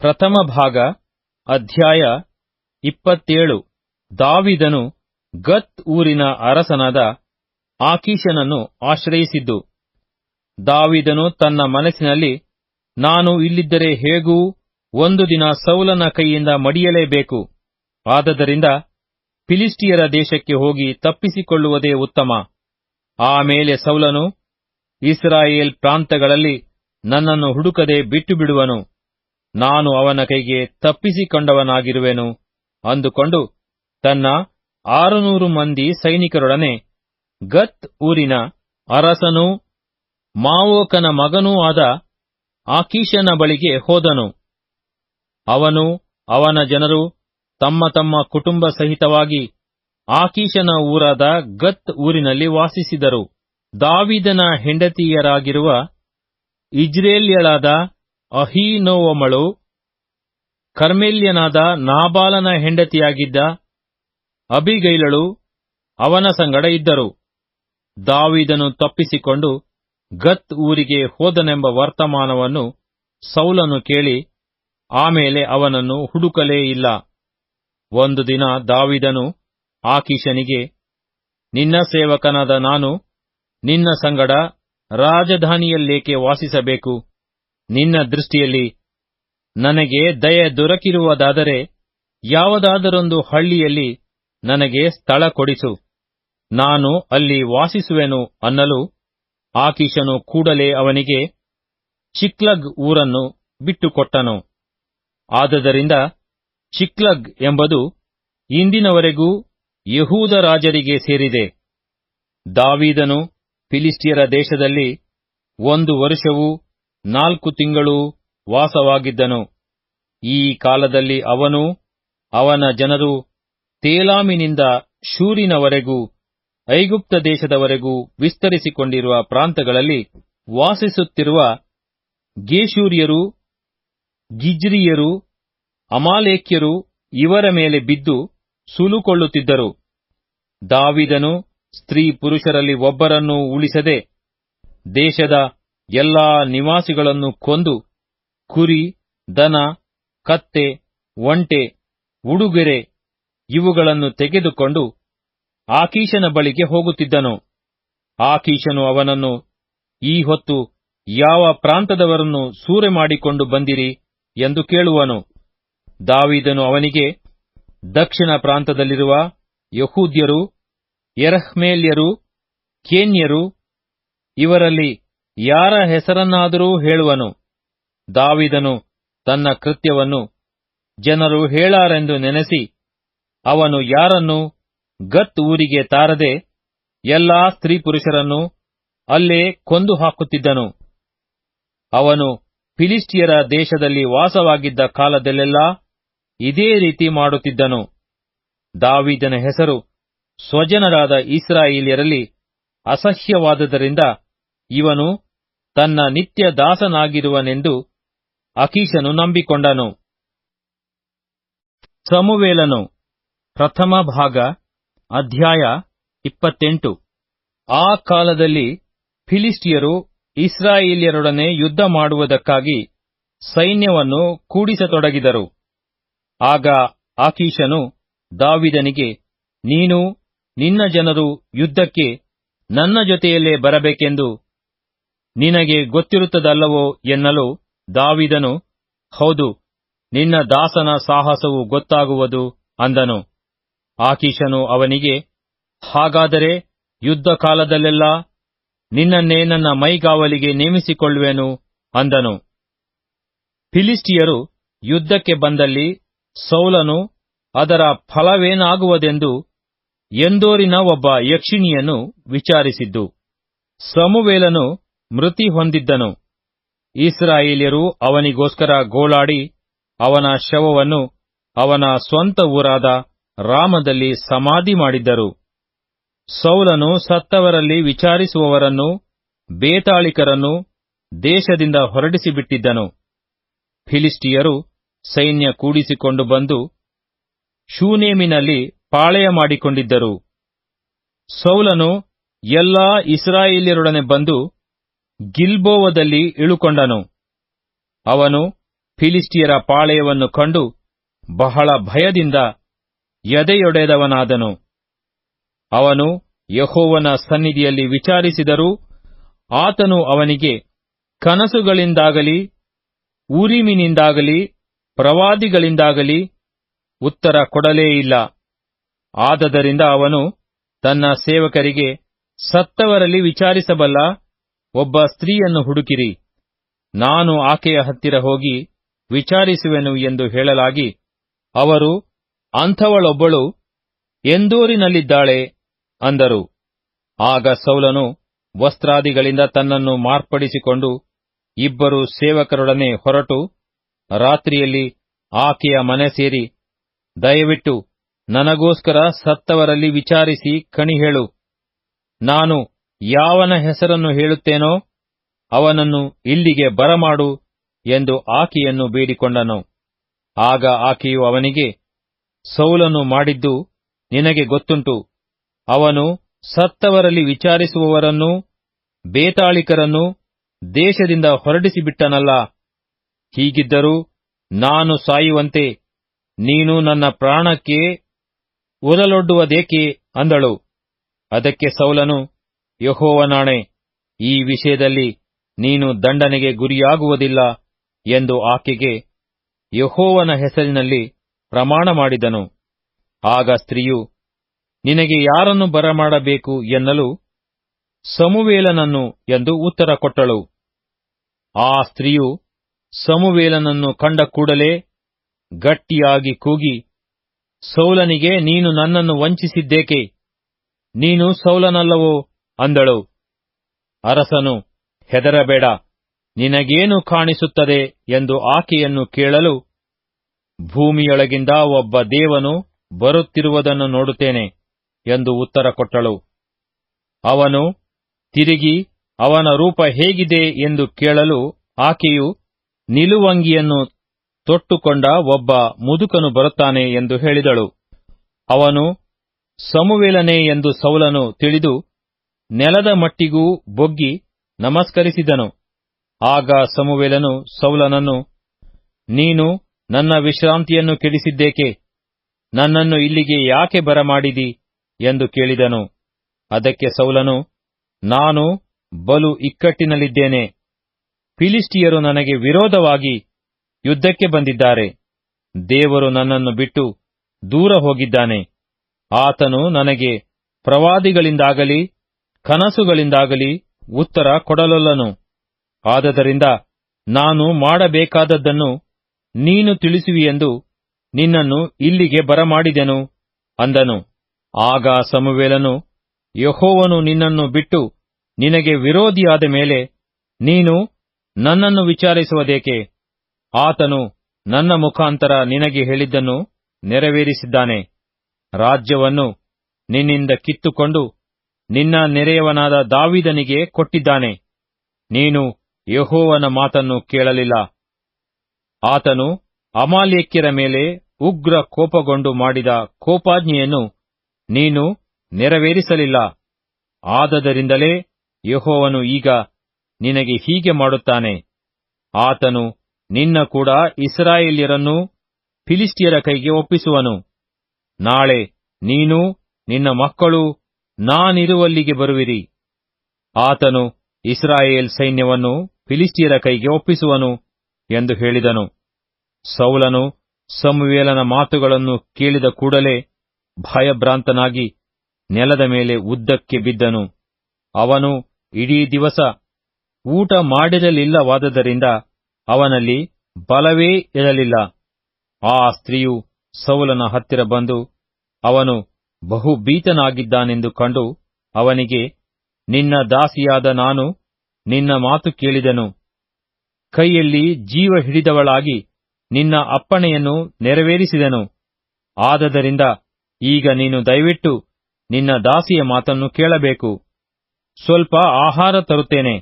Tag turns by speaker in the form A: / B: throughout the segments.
A: ಪ್ರಥಮ ಭಾಗ, ಅಧ್ಯಾಯ ಇಪ್ಪತ್ತೇಳು. ದಾವಿದನು ಗತ್ ಊರಿನ ಅರಸನಾದ ಆಕೀಶನನ್ನು ಆಶ್ರಯಿಸಿದ್ದು, ದಾವಿದನು ತನ್ನ ಮನಸ್ಸಿನಲ್ಲಿ, ನಾನು ಇಲ್ಲಿದ್ದರೆ ಹೇಗೂ ಒಂದು ದಿನ ಸೌಲನ ಕೈಯಿಂದ ಮಡಿಯಲೇಬೇಕು, ಆದ್ದರಿಂದ ಫಿಲಿಸ್ಟಿಯರ ದೇಶಕ್ಕೆ ಹೋಗಿ ತಪ್ಪಿಸಿಕೊಳ್ಳುವುದೇ ಉತ್ತಮ. ಆಮೇಲೆ ಸೌಲನು ಇಸ್ರಾಯೇಲ್ ಪ್ರಾಂತಗಳಲ್ಲಿ ನನ್ನನ್ನು ಹುಡುಕದೆ ಬಿಟ್ಟು ಬಿಡುವನು ನಾನು ಅವನ ಕೈಗೆ ತಪ್ಪಿಸಿಕೊಂಡವನಾಗಿರುವೆನು. ಅಂದುಕೊಂಡು ತನ್ನ ಆರುನೂರು ಮಂದಿ ಸೈನಿಕರೊಡನೆ ಗತ್ ಊರಿನ ಅರಸನೂ ಮಾವೋಕನ ಮಗನೂ ಆದ ಆಕೀಶನ ಬಳಿಗೆ ಹೋದನು. ಅವನು ಅವನ ಜನರು ತಮ್ಮ ತಮ್ಮ ಕುಟುಂಬ ಸಹಿತವಾಗಿ ಆಕೀಶನ ಊರಾದ ಗತ್ ಊರಿನಲ್ಲಿ ವಾಸಿಸಿದರು. ದಾವಿದನ ಹೆಂಡತಿಯರಾಗಿರುವ ಇಜ್ರೇಲ್ಯಳಾದ ಅಹೀನೋವಮಳು, ಕರ್ಮೇಲ್ಯನಾದ ನಾಬಾಲನ ಹೆಂಡತಿಯಾಗಿದ್ದ ಅಬಿಗೈಲಳು ಅವನ ಸಂಗಡ ಇದ್ದರು. ದಾವಿದನು ತಪ್ಪಿಸಿಕೊಂಡು ಗತ್ ಊರಿಗೆ ಹೋದನೆಂಬ ವರ್ತಮಾನವನ್ನು ಸೌಲನು ಕೇಳಿ, ಆಮೇಲೆ ಅವನನ್ನು ಹುಡುಕಲೇ ಇಲ್ಲ. ಒಂದು ದಿನ ದಾವಿದನು ಆಕೀಶನಿಗೆ ನಿನ್ನ ಸೇವಕನಾದ ನಾನು ನಿನ್ನ ಸಂಗಡ ರಾಜಧಾನಿಯಲ್ಲೇಕೆ ವಾಸಿಸಬೇಕು? ನಿನ್ನ ದೃಷ್ಟಿಯಲ್ಲಿ ನನಗೆ ದಯೆ ದೊರಕಿರುವುದಾದರೆ ಯಾವುದಾದರೊಂದು ಹಳ್ಳಿಯಲ್ಲಿ ನನಗೆ ಸ್ಥಳ ಕೊಡಿಸು. ನಾನು ಅಲ್ಲಿ ವಾಸಿಸುವೆನು ಅನ್ನಲು ಆಕೀಶನು ಕೂಡಲೇ ಅವನಿಗೆ ಚಿಕ್ಲಗ್ ಊರನ್ನು ಬಿಟ್ಟುಕೊಟ್ಟನು. ಆದದರಿಂದ ಚಿಕ್ಲಗ್ ಎಂಬುದು ಇಂದಿನವರೆಗೂ ಯಹೂದ ರಾಜರಿಗೆ ಸೇರಿದೆ. ದಾವೀದನು ಫಿಲಿಸ್ಟಿಯರ ದೇಶದಲ್ಲಿ ಒಂದು ವರುಷವೂ ನಾಲ್ಕು ತಿಂಗಳು ವಾಸವಾಗಿದ್ದನು. ಈ ಕಾಲದಲ್ಲಿ ಅವನು, ಅವನ ಜನರು ತೇಲಾಮಿನಿಂದ ಶೂರಿನವರೆಗೂ, ಐಗುಪ್ತ ದೇಶದವರೆಗೂ ವಿಸ್ತರಿಸಿಕೊಂಡಿರುವ ಪ್ರಾಂತಗಳಲ್ಲಿ ವಾಸಿಸುತ್ತಿರುವ ಗೇಶೂರ್ಯರು ಗಿಜ್ರಿಯರು ಅಮಾಲೇಕ್ಯರು ಇವರ ಮೇಲೆ ಬಿದ್ದು ಸುಲುಕೊಳ್ಳುತ್ತಿದ್ದರು. ದಾವಿದನು ಸ್ತ್ರೀ ಪುರುಷರಲ್ಲಿ ಒಬ್ಬರನ್ನೂ ಉಳಿಸದೆ ದೇಶದ ಎಲ್ಲಾ ನಿವಾಸಿಗಳನ್ನು ಕೊಂದು ಕುರಿ, ದನ, ಕತ್ತೆ, ಒಂಟೆ, ಉಡುಗೆರೆ ಇವುಗಳನ್ನು ತೆಗೆದುಕೊಂಡು ಆಕೀಶನ ಬಳಿಗೆ ಹೋಗುತ್ತಿದ್ದನು. ಆಕೀಶನು ಅವನನ್ನು, ಈ ಹೊತ್ತು ಯಾವ ಪ್ರಾಂತದವರನ್ನು ಸೂರೆ ಮಾಡಿಕೊಂಡು ಬಂದಿರಿ? ಎಂದು ಕೇಳುವನು. ದಾವಿದನು ಅವನಿಗೆ, ದಕ್ಷಿಣ ಪ್ರಾಂತದಲ್ಲಿರುವ ಯಹೂದ್ಯರು ಎರಹ್ಮೇಲ್ಯರು ಕೇನ್ಯರು, ಇವರಲ್ಲಿ ಯಾರ ಹೆಸರನ್ನಾದರೂ ಹೇಳುವನು. ದಾವಿದನು ತನ್ನ ಕೃತ್ಯವನ್ನು ಜನರು ಹೇಳಾರೆಂದು ನೆನೆಸಿ, ಅವನು ಯಾರನ್ನು ಗತ್ ಊರಿಗೆ ತಾರದೆ ಎಲ್ಲಾ ಸ್ತ್ರೀ ಪುರುಷರನ್ನು ಅಲ್ಲೇ ಕೊಂದು ಹಾಕುತ್ತಿದ್ದನು. ಅವನು ಫಿಲಿಸ್ಟಿಯರ ದೇಶದಲ್ಲಿ ವಾಸವಾಗಿದ್ದ ಕಾಲದಲ್ಲೆಲ್ಲಾ ಇದೇ ರೀತಿ ಮಾಡುತ್ತಿದ್ದನು. ದಾವಿದನ ಹೆಸರು ಸ್ವಜನರಾದ ಇಸ್ರಾಯೇಲ್ಯರಲ್ಲಿ ಅಸಹ್ಯವಾದದರಿಂದ ಇವನು ತನ್ನ ನಿತ್ಯ ದಾಸನಾಗಿರುವನೆಂದು ಅಕೀಶನು ನಂಬಿಕೊಂಡನು. ಸಮುವೇಲನು ಪ್ರಥಮ ಭಾಗ, ಅಧ್ಯಾಯ ಇಪ್ಪತ್ತೆಂಟು. ಆ ಕಾಲದಲ್ಲಿ ಫಿಲಿಸ್ಟಿಯರು ಇಸ್ರಾಯೇಲಿಯರೊಡನೆ ಯುದ್ಧ ಮಾಡುವುದಕ್ಕಾಗಿ ಸೈನ್ಯವನ್ನು ಕೂಡಿಸತೊಡಗಿದರು. ಆಗ ಆಕೀಶನು ದಾವಿದನಿಗೆ, ನೀನು ನಿನ್ನ ಜನರು ಯುದ್ಧಕ್ಕೆ ನನ್ನ ಜೊತೆಯಲ್ಲೇ ಬರಬೇಕೆಂದು ನಿನಗೆ ಗೊತ್ತಿರುತ್ತದಲ್ಲವೋ ಎನ್ನಲು ದಾವಿದನು, ಹೌದು, ನಿನ್ನ ದಾಸನ ಸಾಹಸವು ಗೊತ್ತಾಗುವುದು ಅಂದನು. ಆಕೀಶನು ಅವನಿಗೆ, ಹಾಗಾದರೆ ಯುದ್ಧ ಕಾಲದಲ್ಲೆಲ್ಲ ನಿನ್ನನ್ನೇ ನನ್ನ ಮೈಗಾವಲಿಗೆ ನೇಮಿಸಿಕೊಳ್ಳುವೆನು ಅಂದನು. ಫಿಲಿಸ್ಟಿಯರು ಯುದ್ಧಕ್ಕೆ ಬಂದಲ್ಲಿ ಸೌಲನು ಅದರ ಫಲವೇನಾಗುವುದೆಂದು ಎಂದೋರಿನ ಒಬ್ಬ ಯಕ್ಷಿಣಿಯನ್ನು ವಿಚಾರಿಸಿದ್ದು. ಸಮುವೇಲನು ಮೃತಿ ಹೊಂದಿದ್ದನು. ಇಸ್ರಾಯೇಲ್ಯರು ಅವನಿಗೋಸ್ಕರ ಗೋಳಾಡಿ ಅವನ ಶವವನ್ನು ಅವನ ಸ್ವಂತ ಊರಾದ ರಾಮದಲ್ಲಿ ಸಮಾಧಿ ಮಾಡಿದ್ದರು. ಸೌಲನು ಸತ್ತವರಲ್ಲಿ ವಿಚಾರಿಸುವವರನ್ನು, ಬೇತಾಳಿಕರನ್ನು ದೇಶದಿಂದ ಹೊರಡಿಸಿಬಿಟ್ಟಿದ್ದನು. ಫಿಲಿಸ್ಟಿಯರು ಸೈನ್ಯ ಕೂಡಿಸಿಕೊಂಡು ಬಂದು ಶೂನೇಮಿನಲ್ಲಿ ಪಾಳೆಯ ಮಾಡಿಕೊಂಡಿದ್ದರು. ಸೌಲನು ಎಲ್ಲಾ ಇಸ್ರಾಯೇಲ್ಯರೊಡನೆ ಬಂದು ಗಿಲ್ಬೋವದಲ್ಲಿ ಇಳುಕೊಂಡನು. ಅವನು ಫಿಲಿಸ್ಟಿಯರ ಪಾಳೆಯವನ್ನು ಕಂಡು ಬಹಳ ಭಯದಿಂದ ಎದೆಯೊಡೆದವನಾದನು. ಅವನು ಯಹೋವನ ಸನ್ನಿಧಿಯಲ್ಲಿ ವಿಚಾರಿಸಿದರೂ ಆತನು ಅವನಿಗೆ ಕನಸುಗಳಿಂದಾಗಲಿ, ಉರಿಮಿನಿಂದಾಗಲಿ, ಪ್ರವಾದಿಗಳಿಂದಾಗಲಿ ಉತ್ತರ ಕೊಡಲೇ ಇಲ್ಲ. ಆದದರಿಂದ ಅವನು ತನ್ನ ಸೇವಕರಿಗೆ ಸತ್ತವರಲ್ಲಿ ವಿಚಾರಿಸಬಲ್ಲ ಒಬ್ಬ ಸ್ತ್ರೀಯನ್ನು ಹುಡುಕಿರಿ. ನಾನು ಆಕೆಯ ಹತ್ತಿರ ಹೋಗಿ ವಿಚಾರಿಸುವೆನು ಎಂದು ಹೇಳಲಾಗಿ, ಅವರು, ಅಂಥವಳೊಬ್ಬಳು ಎಂದೂರಿನಲ್ಲಿದ್ದಾಳೆ ಅಂದರು. ಆಗ ಸೌಲನು ವಸ್ತ್ರಾದಿಗಳಿಂದ ತನ್ನನ್ನು ಮಾರ್ಪಡಿಸಿಕೊಂಡು ಇಬ್ಬರು ಸೇವಕರೊಡನೆ ಹೊರಟು, ರಾತ್ರಿಯಲ್ಲಿ ಆಕೆಯ ಮನೆ ಸೇರಿ, ದಯವಿಟ್ಟು ನನಗೋಸ್ಕರ ಸತ್ತವರಲ್ಲಿ ವಿಚಾರಿಸಿ ಕಣಿ ಹೇಳು ನಾನು ಯಾವನ ಹೆಸರನ್ನು ಹೇಳುತ್ತೇನೋ ಅವನನ್ನು ಇಲ್ಲಿಗೆ ಬರಮಾಡು ಎಂದು ಆಕೆಯನ್ನು ಬೇಡಿಕೊಂಡನು. ಆಗ ಆಕೆಯು ಅವನಿಗೆ, ಸೌಲನು ಮಾಡಿದ್ದು ನಿನಗೆ ಗೊತ್ತುಂಟು. ಅವನು ಸತ್ತವರಲ್ಲಿ ವಿಚಾರಿಸುವವರನ್ನು ಬೇತಾಳಿಕರನ್ನು ದೇಶದಿಂದ ಹೊರಡಿಸಿಬಿಟ್ಟನಲ್ಲ. ಹೀಗಿದ್ದರೂ ನಾನು ಸಾಯುವಂತೆ ನೀನು ನನ್ನ ಪ್ರಾಣಕ್ಕೆ ಉರಲೊಡ್ಡುವುದೇಕೆ ಅಂದಳು. ಅದಕ್ಕೆ ಸೌಲನು ಯಹೋವನಾಣೆ, ಈ ವಿಷಯದಲ್ಲಿ ನೀನು ದಂಡನೆಗೆ ಗುರಿಯಾಗುವುದಿಲ್ಲ ಎಂದು ಆಕೆಗೆ ಯಹೋವನ ಹೆಸರಿನಲ್ಲಿ ಪ್ರಮಾಣ ಮಾಡಿದನು. ಆಗ ಸ್ತ್ರೀಯು, ನಿನಗೆ ಯಾರನ್ನು ಬರಮಾಡಬೇಕು ಎನ್ನಲು ಸಮುವೇಲನನ್ನು ಎಂದು ಉತ್ತರ ಕೊಟ್ಟಳು. ಆ ಸ್ತ್ರೀಯು ಸಮುವೇಲನನ್ನು ಕಂಡ ಕೂಡಲೇ ಗಟ್ಟಿಯಾಗಿ ಕೂಗಿ, ಸೌಲನಿಗೆ ನೀನು ನನ್ನನ್ನು ವಂಚಿಸಿದ್ದೇಕೆ? ನೀನು ಸೌಲನಲ್ಲವೋ? ಅಂದಳು. ಅರಸನು, ಹೆದರಬೇಡ. ನಿನಗೇನು ಕಾಣಿಸುತ್ತದೆ? ಎಂದು ಆಕೆಯನ್ನು ಕೇಳಲು, ಭೂಮಿಯೊಳಗಿಂದ ಒಬ್ಬ ದೇವನು ಬರುತ್ತಿರುವುದನ್ನು ನೋಡುತ್ತೇನೆ, ಎಂದು ಉತ್ತರ ಕೊಟ್ಟಳು. ಅವನು, ತಿರುಗಿ, ಅವನ ರೂಪ ಹೇಗಿದೆ? ಎಂದು ಕೇಳಲು ಆಕೆಯು, ನಿಲುವಂಗಿಯನ್ನು ತೊಟ್ಟುಕೊಂಡ ಒಬ್ಬ ಮುದುಕನು ಬರುತ್ತಾನೆ, ಎಂದು ಹೇಳಿದಳು. ಅವನು, ಸಮುವೇಲನೆ, ಎಂದು ಸೌಲನು ತಿಳಿದು ನೆಲದ ಮಟ್ಟಿಗೂ ಬೊಗ್ಗಿ ನಮಸ್ಕರಿಸಿದನು. ಆಗ ಸಮುವೇಲನು ಸೌಲನನ್ನು, ನೀನು ನನ್ನ ವಿಶ್ರಾಂತಿಯನ್ನು ಕೆಡಿಸಿದ್ದೇಕೆ? ನನ್ನನ್ನು ಇಲ್ಲಿಗೆ ಯಾಕೆ ಬರಮಾಡಿದಿ? ಎಂದು ಕೇಳಿದನು. ಅದಕ್ಕೆ ಸೌಲನು, ನಾನು ಬಲು ಇಕ್ಕಟ್ಟಿನಲ್ಲಿದ್ದೇನೆ. ಫಿಲಿಸ್ಟಿಯರು ನನಗೆ ವಿರೋಧವಾಗಿ ಯುದ್ಧಕ್ಕೆ ಬಂದಿದ್ದಾರೆ. ದೇವರು ನನ್ನನ್ನು ಬಿಟ್ಟು ದೂರ ಹೋಗಿದ್ದಾನೆ. ಆತನು ನನಗೆ ಪ್ರವಾದಿಗಳಿಂದಾಗಲಿ ಕನಸುಗಳಿಂದಾಗಲಿ ಉತ್ತರ ಕೊಡಲೊಲ್ಲನು. ಆದದರಿಂದ ನಾನು ಮಾಡಬೇಕಾದದ್ದನ್ನು ನೀನು ತಿಳಿಸುವಿಯೆಂದು ನಿನ್ನನ್ನು ಇಲ್ಲಿಗೆ ಬರಮಾಡಿದೆನು ಅಂದನು. ಆಗ ಸಮುವೇಲನು, ಯಹೋವನು ನಿನ್ನನ್ನು ಬಿಟ್ಟು ನಿನಗೆ ವಿರೋಧಿಯಾದ ಮೇಲೆ ನೀನು ನನ್ನನ್ನು ವಿಚಾರಿಸುವುದೇಕೆ? ಆತನು ನನ್ನ ಮುಖಾಂತರ ನಿನಗೆ ಹೇಳಿದ್ದನ್ನು ನೆರವೇರಿಸಿದ್ದಾನೆ. ರಾಜ್ಯವನ್ನು ನಿನ್ನಿಂದ ಕಿತ್ತುಕೊಂಡು ನಿನ್ನ ನೆರೆಯವನಾದ ದಾವಿದನಿಗೆ ಕೊಟ್ಟಿದ್ದಾನೆ. ನೀನು ಯಹೋವನ ಮಾತನ್ನು ಕೇಳಲಿಲ್ಲ. ಆತನು ಅಮಾಲ್ಯಕ್ಯರ ಮೇಲೆ ಉಗ್ರ ಕೋಪಗೊಂಡು ಮಾಡಿದ ಕೋಪಾಜ್ಞೆಯನ್ನು ನೀನು ನೆರವೇರಿಸಲಿಲ್ಲ. ಆದದರಿಂದಲೇ ಯಹೋವನು ಈಗ ನಿನಗೆ ಹೀಗೆ ಮಾಡುತ್ತಾನೆ. ಆತನು ನಿನ್ನ ಕೂಡ ಇಸ್ರಾಯೇಲ್ಯರನ್ನು ಫಿಲಿಸ್ಟಿಯರ ಕೈಗೆ ಒಪ್ಪಿಸುವನು. ನಾಳೆ ನೀನು ನಿನ್ನ ಮಕ್ಕಳು ನಾನಿರುವಲ್ಲಿಗೆ ಬರುವಿರಿ. ಆತನು ಇಸ್ರಾಯೇಲ್ ಸೈನ್ಯವನ್ನು ಫಿಲಿಸ್ಟಿಯರ ಕೈಗೆ ಒಪ್ಪಿಸುವನು ಎಂದು ಹೇಳಿದನು. ಸೌಲನು ಸಮುವೇಲನ ಮಾತುಗಳನ್ನು ಕೇಳಿದ ಕೂಡಲೇ ಭಯಭ್ರಾಂತನಾಗಿ ನೆಲದ ಮೇಲೆ ಉದ್ದಕ್ಕೆ ಬಿದ್ದನು. ಅವನು ಇಡೀ ದಿವಸ ಊಟ ಮಾಡಿರಲಿಲ್ಲವಾದದರಿಂದ ಅವನಲ್ಲಿ ಬಲವೇ ಇರಲಿಲ್ಲ. ಆ ಸ್ತ್ರೀಯು ಸೌಲನ ಹತ್ತಿರ ಬಂದು ಅವನು ಬಹು ಭೀತನಾಗಿದ್ದಾನೆಂದು ಕಂಡು ಅವನಿಗೆ, ನಿನ್ನ ದಾಸಿಯಾದ ನಾನು ನಿನ್ನ ಮಾತು ಕೇಳಿದೆನು. ಕೈಯಲ್ಲಿ ಜೀವ ಹಿಡಿದವಳಾಗಿ ನಿನ್ನ ಅಪ್ಪಣೆಯನ್ನು ನೆರವೇರಿಸಿದನು. ಆದದರಿಂದ ಈಗ ನೀನು ದಯವಿಟ್ಟು ನಿನ್ನ ದಾಸಿಯ ಮಾತನ್ನು ಕೇಳಬೇಕು. ಸ್ವಲ್ಪ ಆಹಾರ ತರುತ್ತೇನೆ.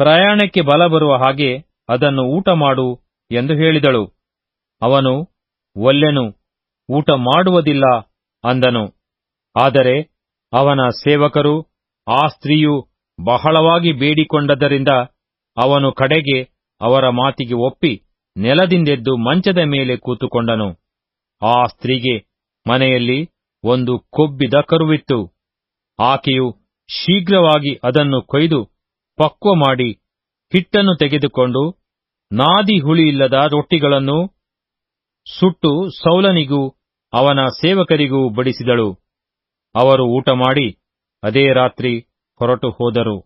A: ಪ್ರಯಾಣಕ್ಕೆ ಬಲ ಬರುವ ಹಾಗೆ ಅದನ್ನು ಊಟ ಮಾಡು ಎಂದು ಹೇಳಿದಳು. ಅವನು, ಒಲ್ಲೆನು, ಊಟ ಮಾಡುವುದಿಲ್ಲ. ಅಂದನು. ಆದರೆ ಅವನ ಸೇವಕರು ಆ ಸ್ತ್ರೀಯು ಬಹಳವಾಗಿ ಬೇಡಿಕೊಂಡದರಿಂದ ಅವನು ಕಡೆಗೆ ಅವರ ಮಾತಿಗೆ ಒಪ್ಪಿ ನೆಲದಿಂದೆದ್ದು ಮಂಚದ ಮೇಲೆ ಕೂತುಕೊಂಡನು. ಆ ಸ್ತ್ರೀಗೆ ಮನೆಯಲ್ಲಿ ಒಂದು ಕೊಬ್ಬಿದ ಕರುವಿತ್ತು. ಆಕೆಯು ಶೀಘ್ರವಾಗಿ ಅದನ್ನು ಕೊಯ್ದು ಪಕ್ವ ಮಾಡಿ ಹಿಟ್ಟನ್ನು ತೆಗೆದುಕೊಂಡು ನಾದಿ ಹುಳಿಯಿಲ್ಲದ ರೊಟ್ಟಿಗಳನ್ನು ಸುಟ್ಟು ಸೌಲನಿಗೂ ಅವನ ಸೇವಕರಿಗೂ ಬಡಿಸಿದಳು. ಅವರು ಊಟ ಮಾಡಿ ಅದೇ ರಾತ್ರಿ ಹೊರಟು ಹೋದರು